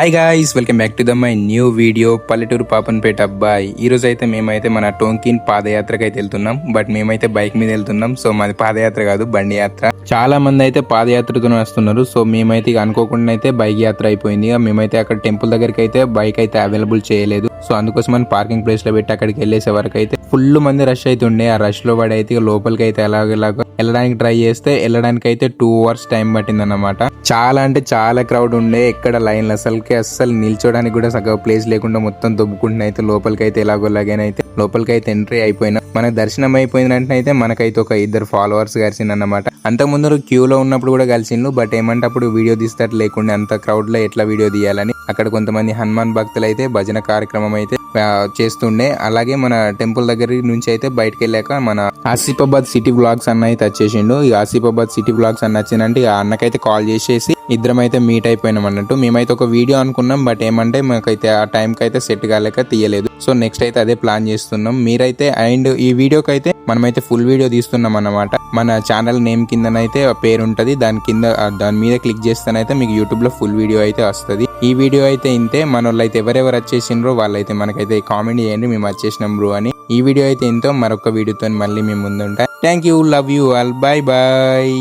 Hi guys welcome back to the my new video పల్లెటూరు పాపన్పేట అబ్బాయి ఈరోజు అయితే మేమైతే మన టోంకిన్ పాదయాత్రకి అయితే వెళ్తున్నాం. బట్ మేమైతే బైక్ మీద వెళ్తున్నాం. సో మాది పాదయాత్ర కాదు బండి యాత్ర. చాలా మంది అయితే పాదయాత్రతో వస్తున్నారు. సో మేమైతే ఇక అనుకోకుండా అయితే బైక్ యాత్ర అయిపోయింది. ఇక మేమైతే అక్కడ టెంపుల్ దగ్గరికి అయితే బైక్ అయితే అవైలబుల్ చేయలేదు. సో అందుకోసం మనం పార్కింగ్ ప్లేస్లో పెట్టి అక్కడికి వెళ్ళేసే వరకు అయితే ఫుల్ మంది రష్ అయితే ఉండే. ఆ రష్లో పడి అయితే లోపలికి అయితే ఎలాగలాగా వెళ్ళడానికి ట్రై చేస్తే వెళ్ళడానికి అయితే టూ అవర్స్ టైం పట్టింది అనమాట చాలా అంటే చాలా క్రౌడ్ ఉండే. ఎక్కడ లైన్ అసలుకి అస్సలు నిల్చోడానికి కూడా సగం ప్లేస్ లేకుండా మొత్తం దొబ్బుకుంటున్న అయితే లోపలికి అయితే ఎలాగోలాగైనా లోపలికి అయితే ఎంట్రీ అయిపోయినా మనకు దర్శనం అయిపోయిందంటే అయితే మనకైతే ఒక ఇద్దరు ఫాలోవర్స్ కలిసిందన్నమాట. అంత ముందర క్యూలో ఉన్నప్పుడు కూడా కలిసిండు బట్ ఏమంటే అప్పుడు వీడియో తీస్తే లేకుండా అంత క్రౌడ్లో ఎట్లా వీడియో తీయాలని. అక్కడ కొంతమంది హనుమాన్ భక్తులు అయితే భజన కార్యక్రమం అయితే చేస్తుండే. అలాగే మన టెంపుల్ దగ్గర నుంచి అయితే బయటకు వెళ్ళాక మన ఆసిఫాబాద్ సిటీ బ్లాగ్స్ అన్న అయితే వచ్చేసిండు. ఈ ఆసిఫాబాద్ సిటీ బ్లాగ్స్ అన్న వచ్చిందంటే ఆ అన్నకైతే కాల్ చేసేసి ఇద్దరం అయితే మీట్ అయిపోయినాం అన్నట్టు. మేమైతే ఒక వీడియో అనుకున్నాం బట్ ఏమంటే మాకైతే ఆ టైంకి అయితే సెట్ కాలేక తీయలేదు. సో నెక్స్ట్ అయితే అదే ప్లాన్ చేస్తున్నాం. మీరైతే అండ్ ఈ వీడియోకి అయితే మనమైతే ఫుల్ వీడియో తీస్తున్నాం అన్నమాట. మన ఛానల్ నేమ్ కిందనైతే పేరు ఉంటుంది. దాని కింద దాని మీద క్లిక్ చేస్తేనైతే మీకు యూట్యూబ్లో ఫుల్ వీడియో అయితే వస్తది. ఈ వీడియో అయితే ఇంతే. మన వాళ్ళు అయితే ఎవరెవరు వచ్చేసిండ్రో వాళ్ళైతే మనకైతే కామెంట్ చేయండి. మేము వచ్చేసినాం బ్రో అని. ఈ వీడియో అయితే ఇంతో. మరొక వీడియోతో మళ్ళీ మేము ముందుంటాం. Thank you love you all bye bye